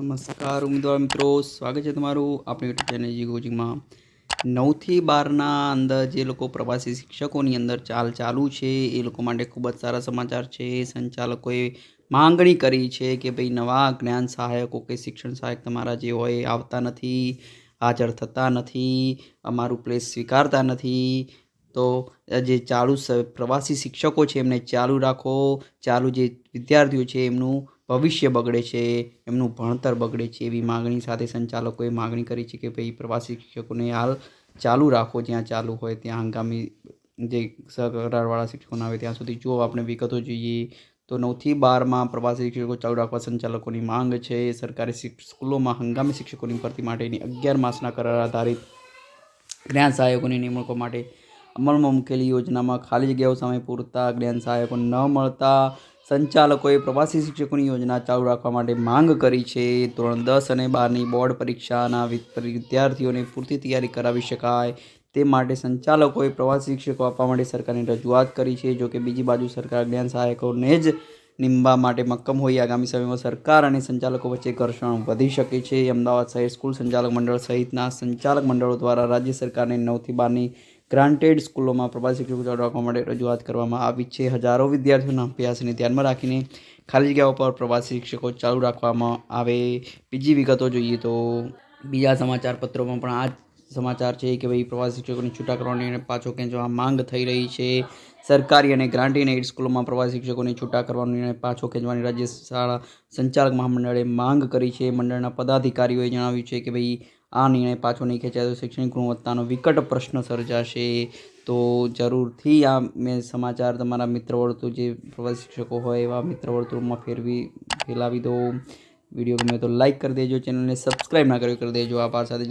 નમસ્કાર ઉમેદવાર મિત્રો, સ્વાગત છે તમારું આપણી યુટ્યુબ ચેનલ જી કોચિંગમાં નવથી બારના અંદર જે લોકો પ્રવાસી શિક્ષકોની અંદર ચાલ ચાલુ છે, એ લોકો માટે ખૂબ જ સારા સમાચાર છે. સંચાલકોએ માંગણી કરી છે કે ભાઈ નવા જ્ઞાન સહાયકો કે શિક્ષણ સહાયક તમારા જે હોય આવતા નથી, હાજર થતા નથી, અમારું પ્લેસ સ્વીકારતા નથી. તો જે ચાલુ પ્રવાસી શિક્ષકો છે એમને ચાલુ રાખો. ચાલુ જે વિદ્યાર્થીઓ છે એમનું ભવિષ્ય બગડે છે, એમનું ભણતર બગડે છે, એવી માગણી સાથે સંચાલકોએ માગણી કરી છે કે ભાઈ, પ્રવાસી શિક્ષકોને હાલ ચાલુ રાખો, જ્યાં ચાલુ હોય ત્યાં હંગામી જે સહકારવાળા શિક્ષકોના આવે ત્યાં સુધી. જો આપણે વિગતો જોઈએ, તો નવથી બારમાં પ્રવાસી શિક્ષકો ચાલુ રાખવા સંચાલકોની માંગ છે. સરકારી સ્કૂલોમાં હંગામી શિક્ષકોની ભરતી માટેની અગિયાર માસના કરાર આધારિત જ્ઞાન સહાયકોની નિમણૂકો માટે અમલમાં મૂકેલી યોજનામાં ખાલી જગ્યાઓ સામે પૂરતા જ્ઞાન સહાયકો ન મળતા સંચાલકોએ પ્રવાસી શિક્ષકોની યોજના ચાલુ રાખવા માટે માંગ કરી છે. ધોરણ દસ અને બારની બોર્ડ પરીક્ષાના વિદ્યાર્થીઓને પૂરતી તૈયારી કરાવી શકાય તે માટે સંચાલકોએ પ્રવાસી શિક્ષકો આપવા માટે સરકારને રજૂઆત કરી છે. જોકે બીજી બાજુ સરકાર જ્ઞાન સહાયકોને જ નિમવા માટે મક્કમ હોય, આગામી સમયમાં સરકાર અને સંચાલકો વચ્ચે ઘર્ષણ વધી શકે છે. અમદાવાદ શહેર સ્કૂલ સંચાલક મંડળ સહિતના સંચાલક મંડળો દ્વારા રાજ્ય સરકારને નવથી બારની ગ્રાન્ટેડ સ્કૂલોમાં પ્રવાસી શિક્ષકો રાખવા માટે રજૂઆત કરવામાં આવી છે. હજારો વિદ્યાર્થીઓના અભ્યાસને ધ્યાનમાં રાખીને ખાલી જગ્યાઓ પર પ્રવાસી શિક્ષકો ચાલુ રાખવામાં આવે. બીજી વિગતો જોઈએ તો બીજા સમાચાર પત્રોમાં પણ આ સમાચાર છે કે ભાઈ પ્રવાસી શિક્ષકોની છૂટા કરવાની પાછો ખેંચવા માંગ થઈ રહી છે. સરકારી અને ગ્રાન્ટી એઇડ સ્કૂલોમાં પ્રવાસી શિક્ષકોને છૂટા કરવાનો નિર્ણય પાછો ખેંચવાની રાજ્ય શાળા સંચાલક મહામંડળે માંગ કરી છે. મંડળના પદાધિકારીઓએ જણાવ્યું છે કે ભાઈ, આ નિર્ણય પાછો નહીં ખેંચાય તો શૈક્ષણિક ગુણવત્તાનો વિકટ પ્રશ્ન સર્જાશે. તો જરૂરથી આ મેં સમાચાર તમારા મિત્ર વર્તુળ જે પ્રવાસી શિક્ષકો હોય એવા મિત્ર વર્તુળમાં ફેરવી, ફેલાવી દો. વીડિયો ગમે તો લાઇક કરી દેજો, ચેનલને સબસ્ક્રાઈબ ના કર્યો કરી દેજો. આભાર સાથે